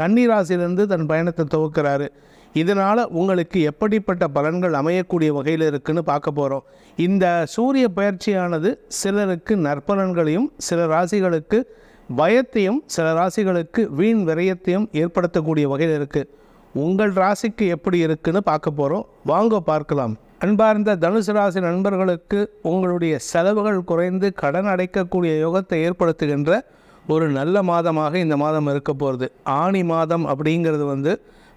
கன்னி ராசியிலிருந்து தன் பயணத்தை துவக்கிறாரு. இதனால் உங்களுக்கு எப்படிப்பட்ட பலன்கள் அமையக்கூடிய வகையில் இருக்குன்னு பார்க்க போகிறோம் இந்த சூரிய பயிற்சியானது சிலருக்கு நற்பலன்களையும் சில ராசிகளுக்கு பயத்தையும் சில ராசிகளுக்கு வீண் விரயத்தையும் ஏற்படுத்தக்கூடிய வகையில் இருக்குது உங்கள் ராசிக்கு எப்படி இருக்குன்னு பார்க்க போகிறோம் வாங்க பார்க்கலாம். அன்பார்ந்த தனுசு ராசி நண்பர்களுக்கு உங்களுடைய செலவுகள் குறைந்து கடன் அடைக்கக்கூடிய யோகத்தை ஏற்படுத்துகின்ற ஒரு நல்ல மாதமாக இந்த மாதம் இருக்க போகிறது ஆணி மாதம் அப்படிங்கிறது வந்து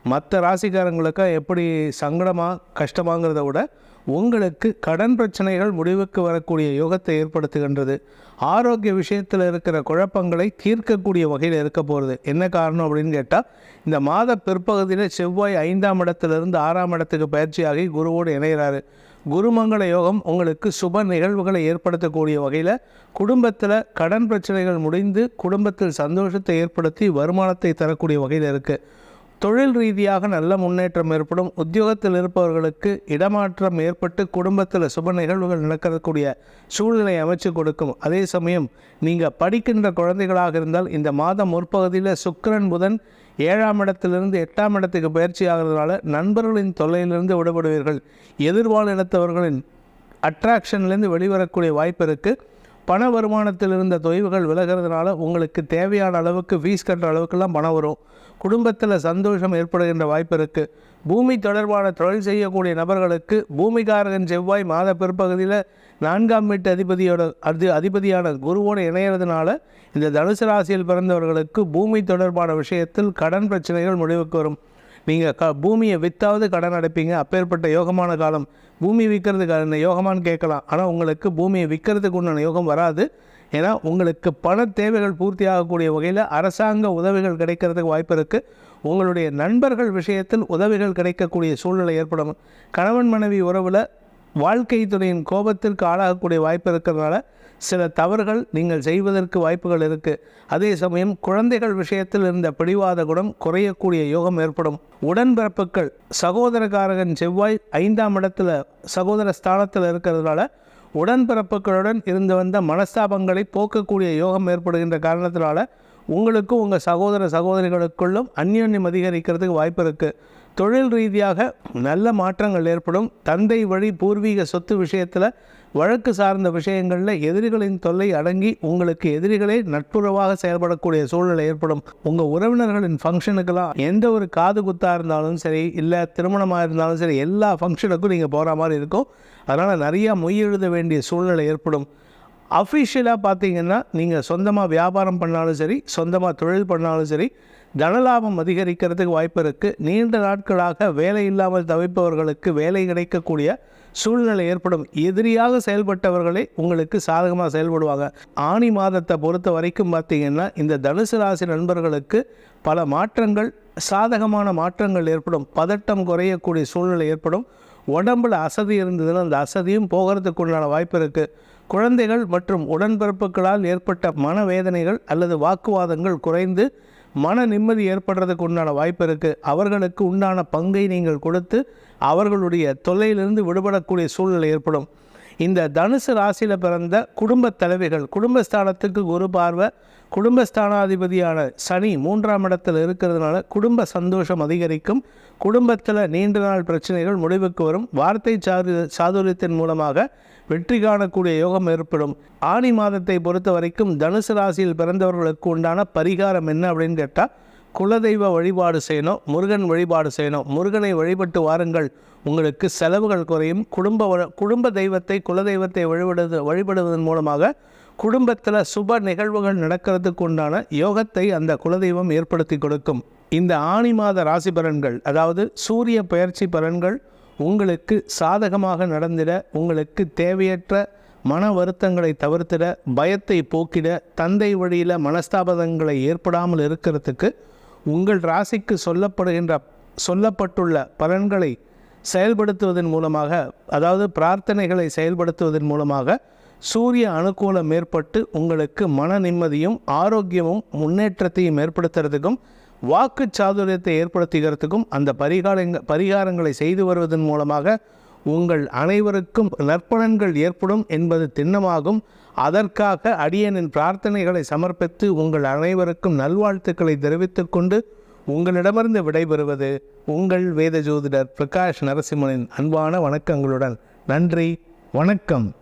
மற்ற ராசிக்காரங்களுக்கு எப்படி சங்கடமாக கஷ்டமாங்கிறத விட உங்களுக்கு கடன் பிரச்சனைகள் முடிவுக்கு வரக்கூடிய யோகத்தை ஏற்படுத்துகின்றது. ஆரோக்கிய விஷயத்தில் இருக்கிற குழப்பங்களை தீர்க்கக்கூடிய வகையில் இருக்க போகிறது என்ன காரணம் அப்படின்னு கேட்டால் இந்த மாத பிற்பகுதியில் செவ்வாய் ஐந்தாம் இடத்திலிருந்து ஆறாம் இடத்துக்கு பயிற்சியாகி குருவோடு இணைகிறாரு. குருமங்கள யோகம் உங்களுக்கு சுப நிகழ்வுகளை ஏற்படுத்தக்கூடிய வகையில் குடும்பத்தில் கடன் பிரச்சனைகள் முடிந்து குடும்பத்தில் சந்தோஷத்தை ஏற்படுத்தி வருமானத்தை தரக்கூடிய வகையில் இருக்குது தொழில் ரீதியாக நல்ல முன்னேற்றம் ஏற்படும். உத்தியோகத்தில் இருப்பவர்களுக்கு இடமாற்றம் ஏற்பட்டு குடும்பத்தில் சுப நிகழ்வுகள் நடக்கக்கூடிய சூழ்நிலை அமைச்சு கொடுக்கும். அதே சமயம் நீங்கள் படிக்கின்ற குழந்தைகளாக இருந்தால் இந்த மாதம் முற்பகுதியில் சுக்கரன் புதன் ஏழாம் இடத்திலிருந்து எட்டாம் இடத்துக்கு பயிற்சி ஆகிறதுனால நண்பர்களின் தொல்லையிலிருந்து விடுபடுவீர்கள். எதிர்வாழ் இனத்தவர்களின் அட்ராக்ஷன்லேருந்து வெளிவரக்கூடிய வாய்ப்பு இருக்குது பண வருமானத்தில் இருந்த தொய்வுகள் விலகிறதுனால உங்களுக்கு தேவையான அளவுக்கு ஃபீஸ் கட்டுற அளவுக்குலாம் பணம் வரும். குடும்பத்தில் சந்தோஷம் ஏற்படுகின்ற வாய்ப்பு இருக்குது பூமி தொடர்பான தொழில் செய்யக்கூடிய நபர்களுக்கு பூமிகாரகன் செவ்வாய் மாத பிற்பகுதியில் நான்காம் வீட்டு அதிபதியோட அது அதிபதியான குருவோடு இணையிறதுனால இந்த தனுசு ராசியில் பிறந்தவர்களுக்கு பூமி தொடர்பான விஷயத்தில் கடன் பிரச்சனைகள் முடிவுக்கு வரும். நீங்கள் க பூமியை வித்தாவது கடன் அடைப்பீங்க. அப்பேற்பட்ட யோகமான காலம். பூமி விற்கிறதுக்கு அந்த யோகமான்னு கேட்கலாம். ஆனால் உங்களுக்கு பூமியை விற்கிறதுக்கு உண்டான யோகம் வராது. ஏன்னா உங்களுக்கு பண தேவைகள் பூர்த்தி ஆகக்கூடிய வகையில் அரசாங்க உதவிகள் கிடைக்கிறதுக்கு வாய்ப்பு இருக்குது உங்களுடைய நண்பர்கள் விஷயத்தில் உதவிகள் கிடைக்கக்கூடிய சூழ்நிலை ஏற்படும். கணவன் மனைவி உறவில் வாழ்க்கை துணையின் கோபத்திற்கு ஆளாகக்கூடிய வாய்ப்பு இருக்கிறதுனால சில தவறுகள் நீங்கள் செய்வதற்கு வாய்ப்புகள் இருக்குது அதே சமயம் குழந்தைகள் விஷயத்தில் இருந்த பிடிவாத குணம் குறையக்கூடிய யோகம் ஏற்படும். உடன்பிறப்புகள் சகோதரகாரகன் செவ்வாய் ஐந்தாம் இடத்துல சகோதர ஸ்தானத்தில் இருக்கிறதுனால உடன்பிறப்புகளுடன் இருந்து வந்த மனஸ்தாபங்களை போக்கக்கூடிய யோகம் ஏற்படுகின்ற காரணத்தினால உங்களுக்கும் உங்கள் சகோதர சகோதரிகளுக்குள்ளும் அந்யோன்யம் அதிகரிக்கிறதுக்கு வாய்ப்பு இருக்குது தொழில் ரீதியாக நல்ல மாற்றங்கள் ஏற்படும். தந்தை வழி பூர்வீக சொத்து விஷயத்தில் வழக்கு சார்ந்த விஷயங்களில் எதிரிகளின் தொல்லை அடங்கி உங்களுக்கு எதிரிகளே நட்புறவாக செயல்படக்கூடிய சூழ்நிலை ஏற்படும். உங்கள் உறவினர்களின் ஃபங்க்ஷனுக்கெல்லாம் எந்த ஒரு காது குத்தாக இருந்தாலும் சரி இல்லை திருமணமாக இருந்தாலும் சரி எல்லா ஃபங்க்ஷனுக்கும் நீங்கள் போகிற மாதிரி இருக்கும். அதனால் நிறையா மொய் எழுத வேண்டிய சூழ்நிலை ஏற்படும். அஃபிஷியலாக பார்த்தீங்கன்னா நீங்கள் சொந்தமாக வியாபாரம் பண்ணாலும் சரி சொந்தமாக தொழில் பண்ணாலும் சரி தனலாபம் அதிகரிக்கிறதுக்கு வாய்ப்பு இருக்குது நீண்ட நாட்களாக வேலை இல்லாமல் தவிப்பவர்களுக்கு வேலை கிடைக்கக்கூடிய சூழ்நிலை ஏற்படும். எதிரியாக செயல்பட்டவர்களே உங்களுக்கு சாதகமாக செயல்படுவாங்க. ஆணி மாதத்தை பொறுத்த வரைக்கும் பார்த்தீங்கன்னா இந்த தனுசு ராசி நண்பர்களுக்கு பல மாற்றங்கள் சாதகமான மாற்றங்கள் ஏற்படும். பதட்டம் குறையக்கூடிய சூழ்நிலை ஏற்படும். உடம்புல அசதி இருந்ததுன்னா அந்த அசதியும் போகிறதுக்குள்ளான வாய்ப்பு இருக்குது குழந்தைகள் மற்றும் உடன்பிறப்புகளால் ஏற்பட்ட மனவேதனைகள் அல்லது வாக்குவாதங்கள் குறைந்து மன நிம்மதி ஏற்படுறதுக்கு உண்டான வாய்ப்பு இருக்குது அவர்களுக்கு உண்டான பங்கை நீங்கள் கொடுத்து அவர்களுடைய தொல்லையிலிருந்து விடுபடக்கூடிய சூழ்நிலை ஏற்படும். இந்த தனுசு ராசியில் பிறந்த குடும்ப தலைவிகள் குடும்பஸ்தானத்துக்கு குரு பார்வை குடும்பஸ்தானாதிபதியான சனி மூன்றாம் இடத்தில் இருக்கிறதுனால குடும்ப சந்தோஷம் அதிகரிக்கும். குடும்பத்தில் நீண்ட நாள் பிரச்சனைகள் முடிவுக்கு வரும். வார்த்தை சாது சாதுரியத்தின் மூலமாக வெற்றி காணக்கூடிய யோகம் ஏற்படும். ஆணி மாதத்தை பொறுத்த வரைக்கும் தனுசு ராசியில் பிறந்தவர்களுக்கு உண்டான பரிகாரம் என்ன அப்படின்னு கேட்டால் குலதெய்வ வழிபாடு செய்யணும் முருகன் வழிபாடு செய்யணும். முருகனை வழிபட்டு வாருங்கள். உங்களுக்கு செலவுகள் குறையும். குடும்ப குடும்ப தெய்வத்தை குலதெய்வத்தை வழிபடுவது வழிபடுவதன் மூலமாக குடும்பத்தில் சுப நிகழ்வுகள் நடக்கிறதுக்கு உண்டான யோகத்தை அந்த குலதெய்வம் ஏற்படுத்தி கொடுக்கும். இந்த ஆணி மாத ராசி பலன்கள் அதாவது சூரிய பயிற்சி பலன்கள் உங்களுக்கு சாதகமாக நடந்திட உங்களுக்கு தேவையற்ற மன வருத்தங்களை தவிர்த்திட பயத்தை போக்கிட தந்தை வழியில் மனஸ்தாபதங்களை ஏற்படாமல் இருக்கிறதுக்கு உங்கள் ராசிக்கு சொல்லப்படுகின்ற சொல்லப்பட்டுள்ள பலன்களை செயல்படுத்துவதன் மூலமாக அதாவது பிரார்த்தனைகளை செயல்படுத்துவதன் மூலமாக சூரிய அனுகூலம் ஏற்பட்டு உங்களுக்கு மன நிம்மதியும் ஆரோக்கியமும் முன்னேற்றத்தையும் ஏற்படுத்துறதுக்கும் வாக்கு சாதுரியத்தை ஏற்படுத்துகிறதுக்கும் அந்த பரிகாரங்க பரிகாரங்களை செய்து வருவதன் மூலமாக உங்கள் அனைவருக்கும் நற்பலன்கள் ஏற்படும் என்பது திண்ணமாகும். அதற்காக அடியனின் பிரார்த்தனைகளை சமர்ப்பித்து உங்கள் அனைவருக்கும் நல்வாழ்த்துக்களை தெரிவித்துக் கொண்டு உங்களிடமிருந்து விடைபெறுவது உங்கள் வேத ஜோதிடர் பிரகாஷ் நரசிம்மனின் அன்பான வணக்கங்களுடன். நன்றி வணக்கம்.